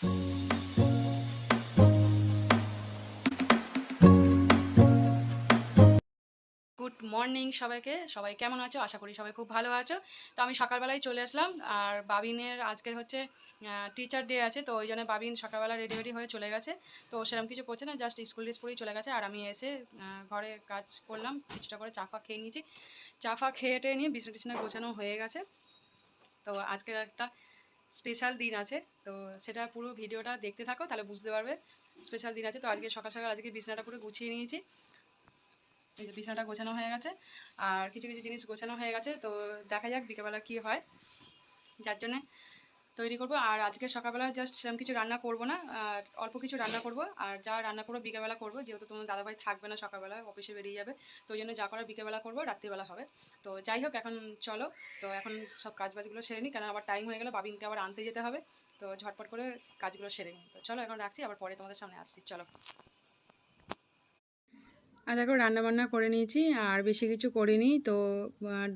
Good morning সবাইকে। সবাই কেমন আছো? আশা করি সবাই খুব ভালো আছো। তো আমি সকালবেলায় চলে আসলাম। আর বাবিনের আজকের হচ্ছে টিচার ডে আছে, তো ওই জন্য বাবিন সকালবেলা রেডি রেডি হয়ে চলে গেছে। তো সেরকম কিছু করছে না জাস্ট স্কুল ড্রেস পরেই চলে গেছে। আর আমি এসে ঘরে কাজ করলাম, কিছুটা করে চা ফা খেয়ে নিয়েছি। চা ফা খেয়ে টেয়ে নিয়ে বিছনা টিছনা গোছানো হয়ে গেছে। তো আজকের একটা স্পেশাল দিন আছে। তো সেটা পুরো ভিডিওটা দেখতে থাকো, তাহলে বুঝতে পারবে। স্পেশাল দিন আছে। তো আজকে সকাল সকাল আজকে বিছানাটা পুরো গুছিয়ে নিয়েছি। এই যে বিছানাটা গোছানো হয়ে গেছে। আর কিছু কিছু জিনিস গোছানো হয়ে গেছে। তো দেখা যাক বিকেলবেলা কি হয়। যার জন্যে তৈরি করব। আর আজকে সকালবেলা জাস্ট সেরকম কিছু রান্না করব না আর অল্প কিছু রান্না করব। আর যা রান্না করব বিকেলবেলা করব, যেহেতু তোমার দাদাভাই থাকবে না সকালবেলা, অফিসে বেরিয়ে যাবে, তো ওই জন্য যা করার বিকেলবেলা করব, রাত্রিবেলা হবে। তো যাই হোক, এখন চলো। তো এখন সব কাজ বাজগুলো সেরে নিই কারণ আবার টাইম হয়ে গেলে, বাবিনকে আবার আনতে যেতে হবে। তো ঝটপট করে কাজগুলো সেরে নিই। তো চলো, এখন রাখছি, আবার পরে তোমাদের সামনে আসছি। চলো। আর দেখো রান্না বান্না করে নিয়েছি, আর বেশি কিছু করিনি। তো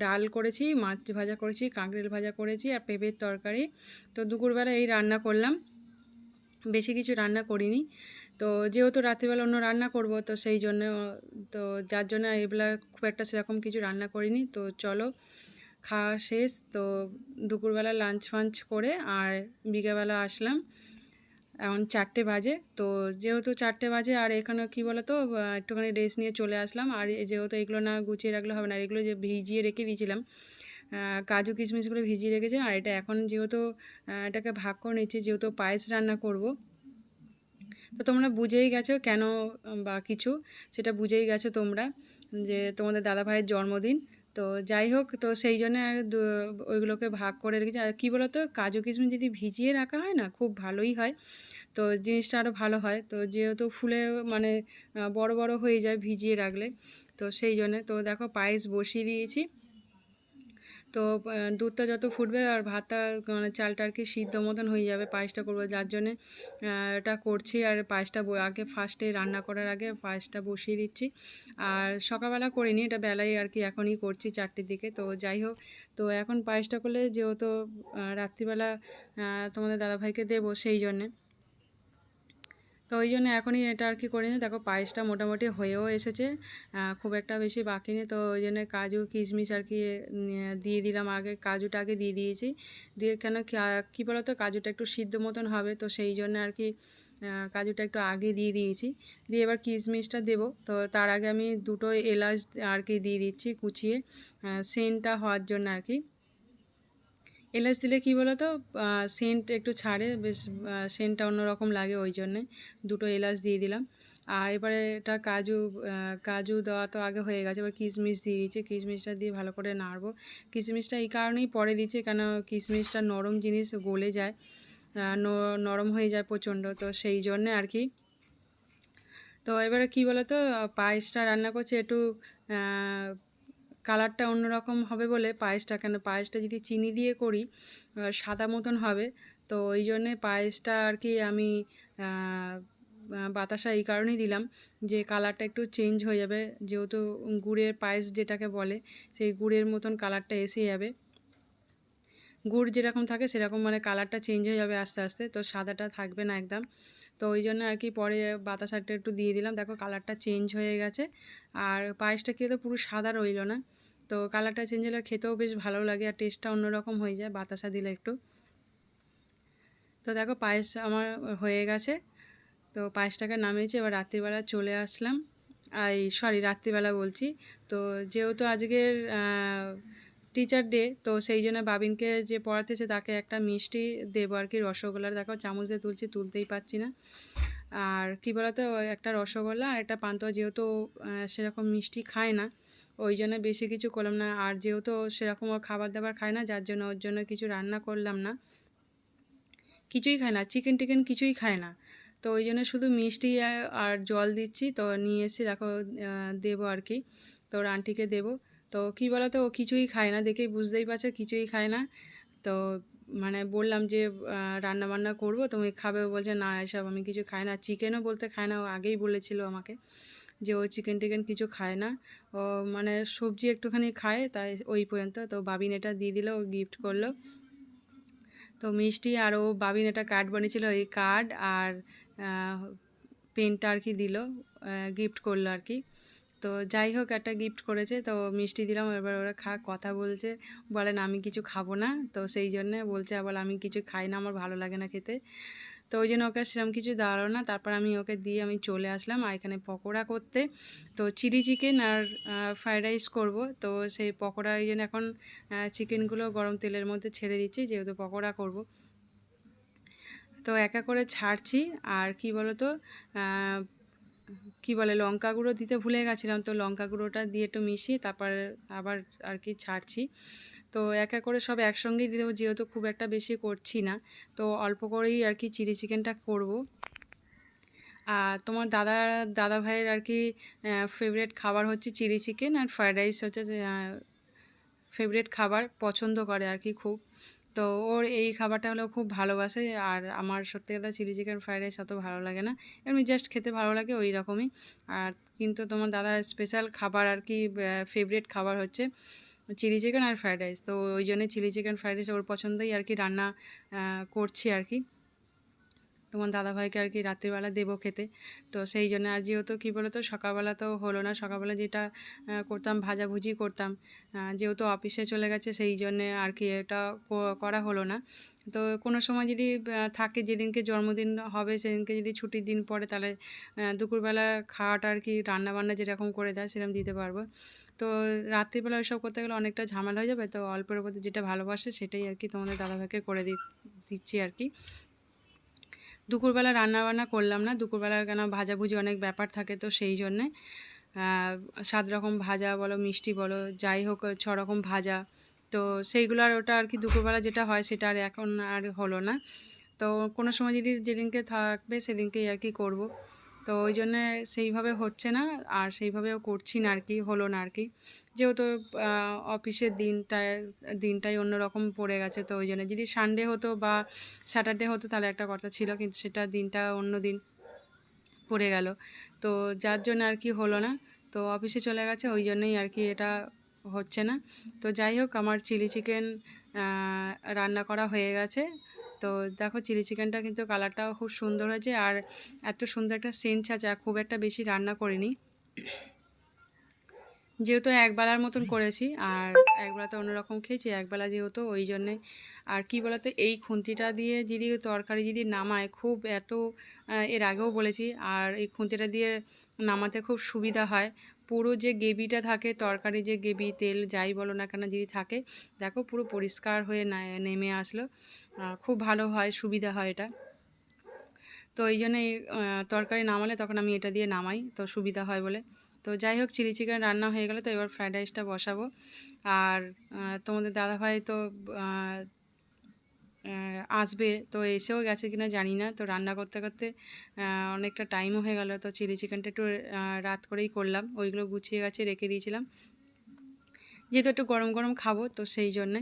ডাল করেছি, মাছ ভাজা করেছি কাঁকরেল ভাজা করেছি, আর পেঁপের তরকারি। তো দুপুরবেলা এই রান্না করলাম। বেশি কিছু রান্না করিনি। তো যেহেতু রাত্রিবেলা অন্য রান্না করব, তো সেই জন্য, তো যার জন্য এবেলা খুব একটা সেরকম কিছু রান্না করিনি। তো চলো, খাওয়া শেষ। তো দুপুরবেলা লাঞ্চ ফাঞ্চ করে, আর বিকেলবেলা আসলাম। এখন চারটে বাজে। তো যেহেতু চারটে বাজে, আর এখানে কি বলো তো একটুখানি রেস্ট নিয়ে চলে আসলাম। আর যেহেতু এগুলো না গুছিয়ে রাখলে হবে না এগুলো যে ভিজিয়ে রেখে দিয়েছিলাম কাজু কিশমিশগুলো ভিজিয়ে রেখেছি আর এটা এখন যেহেতু এটাকে ভাগ করে নিচ্ছি, যেহেতু পায়েস রান্না করব। তো তোমরা বুঝেই গেছো কেন বা কিছু, সেটা বুঝেই গেছো তোমরা যে তোমাদের দাদা ভাইয়ের জন্মদিন। তো যাই হোক, তো সেই জন্য ওইগুলোকে ভাগ করে রেখেছি। আর কী বলতো, কাজু কিশমিশ যদি ভিজিয়ে রাখা হয় না, খুব ভালোই হয়। তো জিনিসটা আরও ভালো হয়। তো যেহেতু ফুলে মানে বড় বড় হয়ে যায় ভিজিয়ে রাখলে, তো সেই জন্যে তো দেখো পায়েস বসিয়ে দিয়েছি। তো দুধটা যত ফুটবে আর ভাতটা মানে চালটা আর কি সিদ্ধ মতন হয়ে যাবে, পায়েসটা করব, যার জন্যে এটা করছি। আর পায়েসটা আগে ফার্স্টে রান্না করার আগে পায়েসটা বসিয়ে দিচ্ছি। আর সকালবেলা করিনি, এটা বেলায় আর কি এখনই করছি চারটের দিকে। তো যাই হোক, তো এখন পায়েসটা করলে যেহেতু রাত্রিবেলা তোমাদের দাদাভাইকে দেবো সেই জন্যে। তো ওই জন্য এখনই এটা আর কি করিনি। দেখো পায়েসটা মোটামুটি হয়েও এসেছে। খুব একটা বেশি বাকি নেই। তো ওই জন্য কাজু, কিশমিশ আর কি দিয়ে দিলাম আগে। কাজুটা আগে দিয়ে দিয়েছি। দিয়ে কেন কি- কী বলো তো কাজুটা একটু সিদ্ধ মতন হবে। তো সেই জন্য আর কি কাজুটা একটু আগে দিয়ে দিয়েছি। দিয়ে এবার কিশমিশটা দেবো। তো তার আগে আমি দুটো এলাচ আর কি দিয়ে দিচ্ছি কুচিয়ে। সেন্টটা হওয়ার জন্য আর কি। এলাচ দিলে কী বলো তো সেন্ট একটু ছাড়ে, বেশ সেন্টটা অন্যরকম লাগে ওই জন্যে। দুটো এলাচ দিয়ে দিলাম। আর এবারে এটা কাজু কাজু দেওয়া তো আগে হয়ে গেছে। এবার কিশমিশ দিয়ে দিয়েছি কিশমিশটা দিয়ে ভালো করে নাড়বো। কিশমিশটা এই কারণেই পরে দিচ্ছি, কেন কিশমিশটা নরম জিনিস গলে যায়। নরম হয়ে যায় প্রচণ্ড, তো সেই জন্যে আর কি। তো এবারে কী বলো তো পায়েসটা রান্না করছে একটু কালারটা অন্যরকম হবে বলে পায়েসটা, কেন পায়েসটা যদি চিনি দিয়ে করি সাদা মতন হবে। তো ওই জন্যে পায়েসটা আর কি আমি বাতাসা এই কারণেই দিলাম যে কালারটা একটু চেঞ্জ হয়ে যাবে। যেহেতু গুড়ের পায়েস যেটাকে বলে, সেই গুড়ের মতন কালারটা এসে যাবে। গুড় যেরকম থাকে সেরকম মানে কালারটা চেঞ্জ হয়ে যাবে আস্তে আস্তে। তো সাদাটা থাকবে না একদম। তো ওই জন্য আর কি পরে বাতাসাটা একটু দিয়ে দিলাম। দেখো কালারটা চেঞ্জ হয়ে গেছে। আর পায়েসটা খেয়ে তো পুরো সাদা রইল না। তো কালারটা চেঞ্জ হলে খেতেও বেশ ভালো লাগে আর টেস্টটা অন্যরকম হয়ে যায় বাতাসা দিলে একটু। তো দেখো পায়েস আমার হয়ে গেছে। তো পায়েসটাকে নামিয়েছি, এবার রাত্রিবেলা চলে আসলাম। এই সরি রাত্রিবেলা বলছি। তো যেহেতু আজকের টিচার ডে তো সেই জন্য বাবিনকে যে পড়াতেছে তাকে একটা মিষ্টি দেবো আর কি, রসগোল্লার। দেখো, চামচ দিয়ে তুলছি, তুলতেই পারছি না। আর কি বলতো, একটা রসগোল্লা আর একটা পান্তুয়া যেহেতু সেরকম মিষ্টি খায় না, ওই জন্য বেশি কিছু করলাম না। আর যেহেতু সেরকম ও খাবার দাবার খায় না, যার জন্য ওর জন্য কিছু রান্না করলাম না। কিছুই খায় না চিকেন টিকেন কিছুই খায় না। তো ওই জন্য শুধু মিষ্টি আর- জল দিচ্ছি। তো নিয়ে এসে দেখো দেবো আর কি, তো ওর আন্টিকে দেবো। তো কী বলো তো ও কিছুই খায় না দেখেই বুঝতেই পারছে, কিছুই খায় না। তো মানে বললাম যে রান্না বান্না করব, তুমি খাবে। বলছে, না, এসব আমি কিছু খাই না। চিকেনও বলতে খায় না, ও আগেই বলেছিল আমাকে যে, ও চিকেন টিকেন কিছু খায় না। ও মানে সবজি একটুখানি খায়, তাই ওই পর্যন্ত। তো বাবিন এটা দিয়ে দিল, ও গিফট করল। তো মিষ্টি আর ও বাবিন এটা কার্ড বানিয়েছিল, এই কার্ড আর পেনটা আর কি দিল গিফট করল আর কি। তো যাই হোক, একটা গিফট করেছে, তো মিষ্টি দিলাম। এবার ওরা খা, কথা বলছে। বলেন আমি কিছু খাব না। তো সেই জন্যে বলছে আবার, আমি কিছু খাই না, আমার ভালো লাগে না খেতে। তো ওই জন্য ওকে সেরকম কিছু দাঁড়াল না। তারপর আমি ওকে দিয়ে আমি চলে আসলাম, আর এখানে পকোড়া করতে। তো চিলি চিকেন আর ফ্রাইড রাইস করব। তো সেই পকোড়া, এই জন্য এখন চিকেনগুলো গরম তেলের মধ্যে ছেড়ে দিচ্ছি, যেহেতু পকোড়া করব। তো একা করে ছাড়ছি, আর কি বলো তো কি বলে, লঙ্কা গুঁড়ো দিতে ভুলে গেছিলাম, তো লঙ্কা গুঁড়োটা দিয়ে একটু মিশিয়ে তারপর আবার আর কি ছাড়ছি। তো এক এক করে সব একসঙ্গেই দিয়ে দেবো যেহেতু খুব একটা বেশি করছি না, তো অল্প করেই আর কি চিলি চিকেনটা করব। আর তোমার দাদা দাদা ভাইয়ের আর কি ফেভারেট খাবার হচ্ছে চিলি চিকেন, আর ফ্রায়েড রাইস হচ্ছে ফেভারেট খাবার পছন্দ করে আর কি খুব। তো ওর এই খাবারটা হলেও খুব ভালোবাসে। আর আমার সত্যি কথা চিলি চিকেন ফ্রাইড রাইস অত ভালো লাগে না। এমনি জাস্ট খেতে ভালো লাগে ওই রকমই। আর কিন্তু তোমার দাদার স্পেশাল খাবার আর কি ফেভারিট খাবার হচ্ছে চিলি চিকেন আর ফ্রাইড রাইস। তো ওই জন্যে চিলি চিকেন ফ্রাইড রাইস ওর পছন্দই আর কি রান্না করছি আর কি। তোমার দাদাভাইকে আর কি রাত্রিবেলা দেবো খেতে। তো সেই জন্য আর যেহেতু কী বলতো, সকালবেলা তো হলো না, সকালবেলা যেটা করতাম, ভাজাভুজি করতাম যেহেতু অফিসে চলে গেছে সেই জন্যে আর কি এটা করা হলো না। তো কোনো সময় যদি থাকে যেদিনকে জন্মদিন হবে, সেদিনকে যদি ছুটির দিন পড়ে, তাহলে দুপুরবেলা খাওয়াটা আর কি, রান্নাবান্না যেরকম করে দেয়, সেরকম দিতে পারব। তো রাত্রিবেলা ওইসব করতে গেলে অনেকটা ঝামেলা হয়ে যাবে, তো অল্পের উপর যেটা ভালোবাসে, সেটাই আর কি তোমাদের দাদাভাইকে করে দিচ্ছি আর কি। দুপুরবেলা রান্নাবান্না করলাম না। দুপুরবেলা কেন ভাজাভুজি অনেক ব্যাপার থাকে তো সেই জন্যে। সাত রকম ভাজা বলো, মিষ্টি বলো, যাই হোক ছ রকম ভাজা। তো সেইগুলো আর ওটা আর কি দুপুরবেলা যেটা হয় সেটা আর এখন আর হলো না। তো কোনো সময় যদি যেদিনকে থাকবে সেদিনকেই আর কি করব। তো ওই জন্যে সেইভাবে হচ্ছে না, আর সেইভাবেও করছি না আর কি হলো না আর কি যেহেতু অফিসের দিনটায়, দিনটাই অন্যরকম পড়ে গেছে, তো ওই জন্য। যদি সানডে হতো বা স্যাটারডে হতো, তাহলে একটা কথা ছিল, কিন্তু সেটা দিনটা অন্য দিন পড়ে গেল। তো যার জন্য আর কি হলো না, তো অফিসে চলে গেছে, ওই জন্যই আর কি এটা হচ্ছে না। তো যাই হোক, আমার চিলি চিকেন রান্না করা হয়ে গেছে। তো দেখো চিলি চিকেনটা কিন্তু কালারটাও খুব সুন্দর হয়েছে আর এত সুন্দর একটা সেন্স আছে আর খুব একটা বেশি রান্না করিনি। যেহেতু একবেলার মতন করেছি, আর একবেলাতে অন্যরকম খেয়েছি, একবেলা যেহেতু ওই জন্যে। আর কি বলতো, এই খুন্তিটা দিয়ে যদি তরকারি যদি নামায়, খুব এত এর আগেও বলেছি, আর এই খুন্তিটা দিয়ে নামাতে খুব সুবিধা হয়। পুরো যে গেবিটা থাকে, তরকারি যে গেবি তেল যাই বলো না কেন যদি থাকে, দেখো পুরো পরিষ্কার হয়ে নেমে আসলো। খুব ভালো হয়, সুবিধা হয় এটা। তো এই জন্য তরকারি নামালে তখন আমি এটা দিয়ে নামাই, তো সুবিধা হয় বলে। তো যাই হোক, চিলি চিকেন রান্না হয়ে গেলে তো এবার ফ্রাইড রাইসটা বসাবো। আর তোমাদের দাদাভাই তো আসবে। তো এসেও গেছে কিনা জানি না। তো রান্না করতে করতে অনেকটা টাইমও হয়ে গেল। তো চিলি চিকেনটা একটু রাত করেই করলাম। ওইগুলো গুছিয়ে গেছে রেখে দিয়েছিলাম। যেহেতু একটু গরম গরম খাব, তো সেই জন্যে।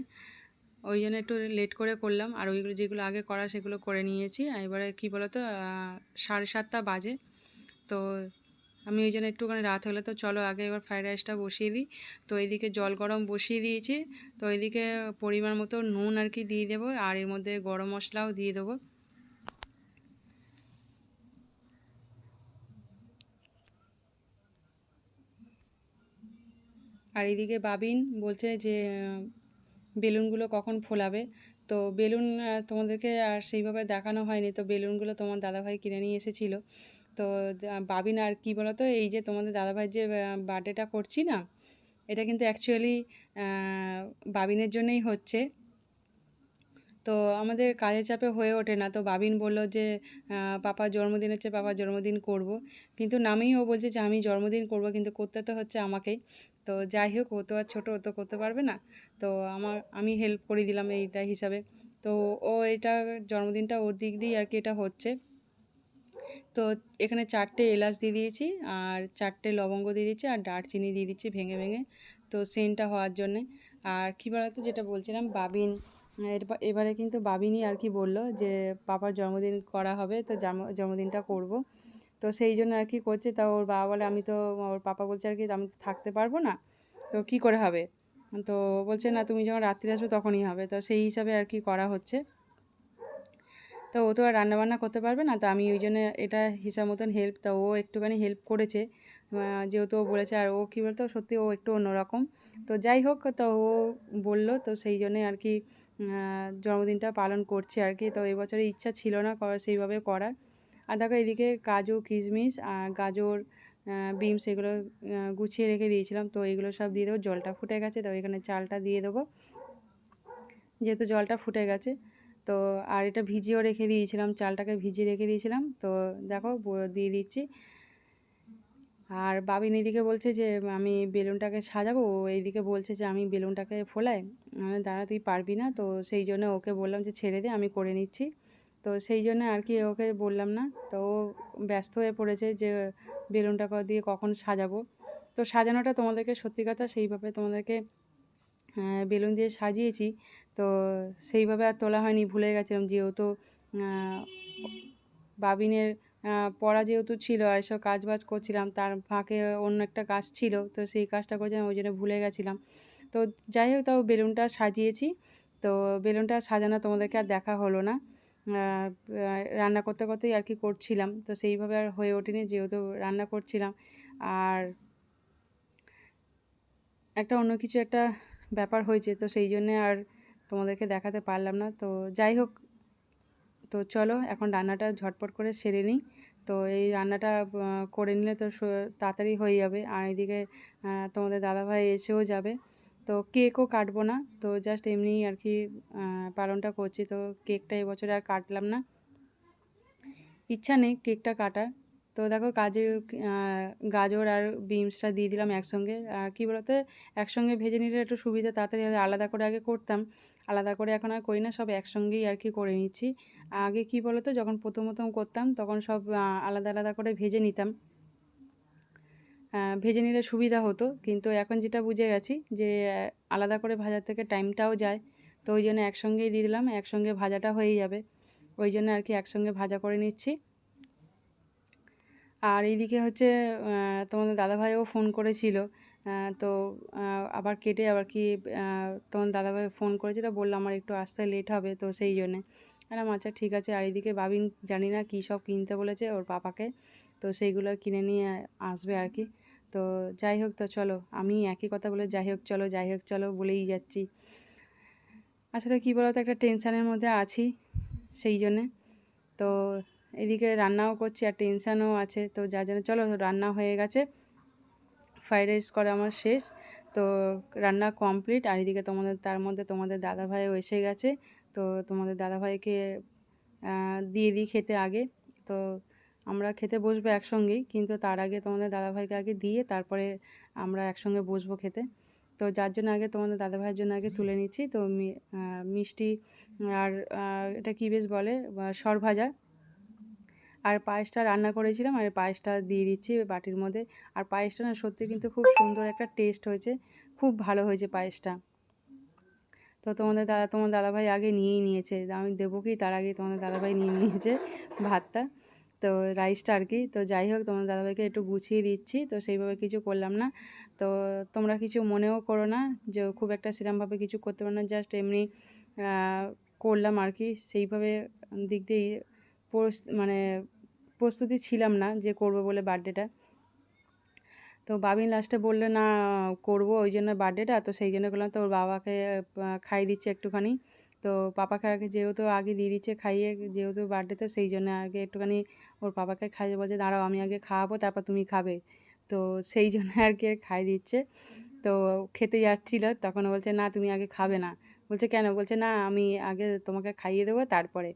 ওই জন্য একটু লেট করে করলাম। আর ওইগুলো যেগুলো আগে করা সেগুলো করে নিয়েছি। এবারে কী বলো তো সাড়ে সাতটা বাজে। তো আমি ওই জন্য একটুখানি রাত হলে, তো চলো আগে এবার ফ্রাইড রাইসটা বসিয়ে দিই। তো এইদিকে জল গরম বসিয়ে দিয়েছি, তো এইদিকে পরিমাণ মতো নুন আর কি দিয়ে দেবো, আর এর মধ্যে গরম মশলাও দিয়ে দেবো। আর এদিকে বাবিন বলছে যে, বেলুনগুলো কখন ফোলাবে? তো বেলুন তোমাদেরকে আর সেইভাবে দেখানো হয়নি, তো বেলুনগুলো তোমার দাদাভাই কিনে নিয়ে এসেছিল। তো বাবিন আর কি বলতো, এই যে তোমাদের দাদাভাই যে বার্থডেটা করছি না, এটা কিন্তু অ্যাকচুয়ালি বাবিনের জন্যই হচ্ছে। তো আমাদের কাজের চাপে হয়ে ওঠে না। তো বাবিন বলল যে পাপা জন্মদিন হচ্ছে, পাপা জন্মদিন করব। কিন্তু নামেই ও বলছে যে, আমি জন্মদিন করব, কিন্তু করতে তো হচ্ছে আমাকেই তো যাই হোক, ও তো আর ছোটো, ও তো করতে পারবে না। তো আমার, আমি হেল্প করে দিলাম এইটা হিসাবে। তো ও, এটা জন্মদিনটা ওর দিক দিয়েই আর কি এটা হচ্ছে। তো এখানে চারটে এলাচ দিয়ে দিয়েছি, আর চারটে লবঙ্গ দিয়ে দিচ্ছি আর দারচিনি দিয়ে দিচ্ছি ভেঙে ভেঙে, তো সেন্টটা হওয়ার জন্যে। আর কী বলতো, যেটা বলছিলাম, বাবিন এবারে কিন্তু বাবিনই আর কি বলল যে, পাপার জন্মদিন করা হবে, তো জন্মদিনটা করব। তো সেই জন্য আর কি করছে, তা ওর বাবা বলে, আমি তো, ওর পাপা বলছে আর কি, আমি তো থাকতে পারব না, তো কি করে হবে? তো বলছে, না, তুমি যখন রাত্রি আসবে তখনই হবে। তো সেই হিসাবে আর কি করা হচ্ছে। তো ও তো আর রান্নাবান্না করতে পারবে না। তো আমি ওই জন্য এটা হিসাব মতন হেল্প তা ও একটুখানি হেল্প করেছে। যেহেতু ও বলেছে আর ও কী বলতো, সত্যি ও একটু অন্যরকম। তো যাই হোক, তো ও বলল, তো সেই জন্যে আর কি জন্মদিনটা পালন করছে আর কি। তো এবছরে ইচ্ছা ছিল না করা সেইভাবে করার। আর দেখো এদিকে কাজু, কিশমিশ আর গাজর বিমস এগুলো গুছিয়ে রেখে দিয়েছিলাম। তো এগুলো সব দিয়ে দেবো। জলটা ফুটে গেছে, তো এখানে চালটা দিয়ে দেবো। যেহেতু জলটা ফুটে গেছে তো আর এটা ভিজিয়েও রেখে দিয়েছিলাম, চালটাকে ভিজিয়ে রেখে দিয়েছিলাম। তো দেখো দিয়ে দিচ্ছি। আর বাবিন এদিকে বলছে যে, আমি বেলুনটাকে সাজাবো। ও এইদিকে বলছে যে, আমি বেলুনটাকে ফোলাই মানে দাঁড়া, তুই পারবি না। তো সেই জন্য ওকে বললাম যে, ছেড়ে দে, আমি করে নিচ্ছি। তো সেই জন্য আর কি ওকে বললাম না। তো ও ব্যস্ত হয়ে পড়েছে যে, বেলুনটাকে দিয়ে কখন সাজাবো? তো সাজানোটা তোমাদেরকে সত্যি কথা সেইভাবে তোমাদেরকে বেলুন দিয়ে সাজিয়েছি। তো সেইভাবে আর তোলা হয়নি, ভুলে গেছিলাম যেহেতু বাবিনের পড়া যেহেতু ছিল আর এসব কাজ বাজ করছিলাম, তার ফাঁকে অন্য একটা কাজ ছিল, তো সেই কাজটা করছিলাম, ওই জন্য ভুলে গেছিলাম। তো যাই হোক, তাও বেলুনটা সাজিয়েছি। তো বেলুনটা সাজানো তোমাদেরকে আর দেখা হলো না। রান্না করতে করতেই আর কি করছিলাম, তো সেইভাবে আর হয়ে ওঠেনি যেহেতু রান্না করছিলাম। আর একটা অন্য কিছু একটা ব্যাপার হয়েছে। তো সেই জন্যে আর তোমাদেরকে দেখাতে পারলাম না। তো যাই হোক, তো চলো এখন রান্নাটা ঝটপট করে সেরে নিই। তো এই রান্নাটা করে নিলে তো তাড়াতাড়ি হয়ে যাবে। আর এদিকে তোমাদের দাদাভাই এসেও যাবে। তো কেকও কাটবো না। তো জাস্ট এমনিই আর কি পালনটা করছি। তো কেকটা এবছরে আর কাটলাম না। ইচ্ছা নেই কেকটা কাটার। তো দেখো কাজে গাজর আর বিনসটা দিয়ে দিলাম একসঙ্গে। আর কী বলতো, একসঙ্গে ভেজে নিলে একটু সুবিধা, তাড়াতাড়ি আলাদা করে আগে করতাম। আলাদা করে এখন আর করি না, সব একসঙ্গেই আর কি করে নিচ্ছি। আগে কি বলতো, যখন প্রথম প্রথম করতাম, তখন সব আলাদা আলাদা করে ভেজে নিতাম। ভেজে নিলে সুবিধা হতো, কিন্তু এখন যেটা বুঝে গেছি যে, আলাদা করে ভাজার থেকে টাইমটাও যায়। তো ওই জন্য একসঙ্গেই দিয়ে দিলাম, একসঙ্গে ভাজাটা হয়ে যাবে। ওই জন্য আর কি একসঙ্গে ভাজা করে নিচ্ছি। আর এইদিকে হচ্ছে তোমাদের দাদাভাইও ফোন করেছিল। তো আবার কেটে আবার কি তোমার দাদাভাই ফোন করেছিল, বলল আমার একটু আসতে লেট হবে, তো সেই জন্যে। বললাম আচ্ছা ঠিক আছে। আর এইদিকে বাবিন, জানি না কী সব কিনতে বলেছে ওর পাপাকে, তো সেইগুলো কিনে নিয়ে আসবে আর কি। তো যাই হোক, তো চলো, আমি একই কথা বলে যাই হোক, চলো, যাই হোক, চলো বলেই যাচ্ছি। আসলে কী বলতো, একটা টেনশানের মধ্যে আছি সেই জন্যে। তো এদিকে রান্নাও করছি আর টেনশানও আছে। তো যার জন্য চলো রান্না হয়ে গেছে। ফ্রাইড রাইস করা আমার শেষ। তো রান্না কমপ্লিট। আর এদিকে তোমাদের, তার মধ্যে তোমাদের দাদাভাইও এসে গেছে। তো তোমাদের দাদাভাইকে দিয়ে দিই খেতে আগে। তো আমরা খেতে বসবো একসঙ্গেই। কিন্তু তার আগে তোমাদের দাদাভাইকে আগে দিয়ে তারপরে আমরা একসঙ্গে বসবো খেতে। তো যার জন্য আগে তোমাদের দাদাভাইয়ের জন্য আগে তুলে নিচ্ছি। তো মিষ্টি আর এটা কী বেশ বলে? সরভাজা আর পায়েসটা রান্না করেছিলাম আর পায়েসটা দিয়ে দিচ্ছি বাটির মধ্যে। আর পায়েসটা না সত্যি কিন্তু খুব সুন্দর একটা টেস্ট হয়েছে, খুব ভালো হয়েছে পায়েসটা। তো তোমাদের দাদা, তোমার দাদাভাই আগে নিয়েই নিয়েছে। আমি দেবো কি তার আগে তোমাদের দাদাভাই নিয়ে নিয়েছে ভাতটা। তো রাইসটা আর কি। তো যাই হোক তোমার দাদাভাইকে একটু গুছিয়ে দিচ্ছি। তো সেইভাবে কিছু করলাম না। তো তোমরা কিছু মনেও করো না যে খুব একটা সেরমভাবে কিছু করতে পারো না। জাস্ট এমনি করলাম আর কি। সেইভাবে দিক দিয়ে মানে প্রস্তুতি ছিলাম না যে করব বলে বার্থডেটা তো বাবিন লাস্টে বলল, না, করব ওই জন্য বার্থডেটা তো সেই জন্য করলাম তো ওর বাবাকে খাইয়ে দিচ্ছে একটুখানি। তো পাপাকে আগে যেহেতু আগে দিয়ে দিচ্ছে খাইয়ে, যেহেতু বার্থডেতে সেই জন্য আগে একটুখানি ওর পাপাকে খাইয়ে বলছে, দাঁড়াও, আমি আগে খাওয়াবো, তারপর তুমি খাবে। তো সেই জন্য আর কি খাইয়ে দিচ্ছে। তো খেতে যাচ্ছিল, তখন বলছে, না, তুমি আগে খাবে না। বলছে, কেন? বলছে, না, আমি আগে তোমাকে খাইয়ে দেবো তারপরে।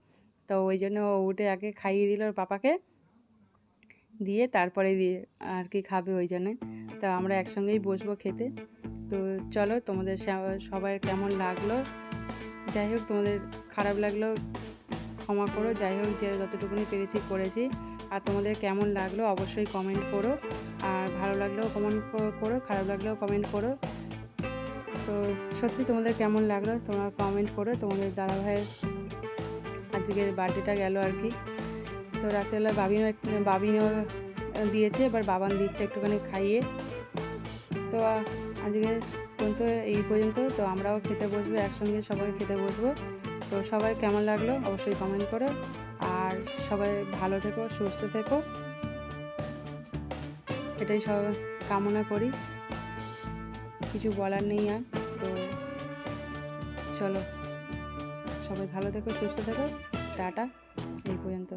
তো ওই জন্য ও উঠে আগে খাইয়ে দিল ওর পাপাকে। দিয়ে তারপরে দিয়ে আর কি খাবে ওই জন্যে। তো আমরা একসঙ্গেই বসবো খেতে। তো চলো তোমাদের সবাই কেমন লাগল? যাই হোক তোমাদের খারাপ লাগল, ক্ষমা করো। যাই হোক যে যতটুকুনি পেরেছি করেছি। আর তোমাদের কেমন লাগল অবশ্যই কমেন্ট করো। আর ভালো লাগলেও কমেন্ট করো, খারাপ লাগলেও কমেন্ট করো। তো সত্যি তোমাদের কেমন লাগল? তোমরা কমেন্ট করো। তোমাদের দাদাভাইয়ের আজকের বার্থডেটা গেল আর কি। তো রাত্রেবেলা বাবিনও বাবিনও দিয়েছে, এবার বাবান দিচ্ছে একটুখানি খাইয়ে। তো আজকে পর্যন্ত এই পর্যন্ত, তো আমরাও খেতে বসবো, একসঙ্গে সবাই খেতে বসবো। তো সবাই কেমন লাগল অবশ্যই কমেন্ট করো, আর সবাই ভালো থেকো, সুস্থ থেকো। এটাই সব কামনা করি। কিছু বলার নেই আর, তো চলো। সবাই ভালো থেকো, সুস্থ থেকো, টাটা, এই পর্যন্ত।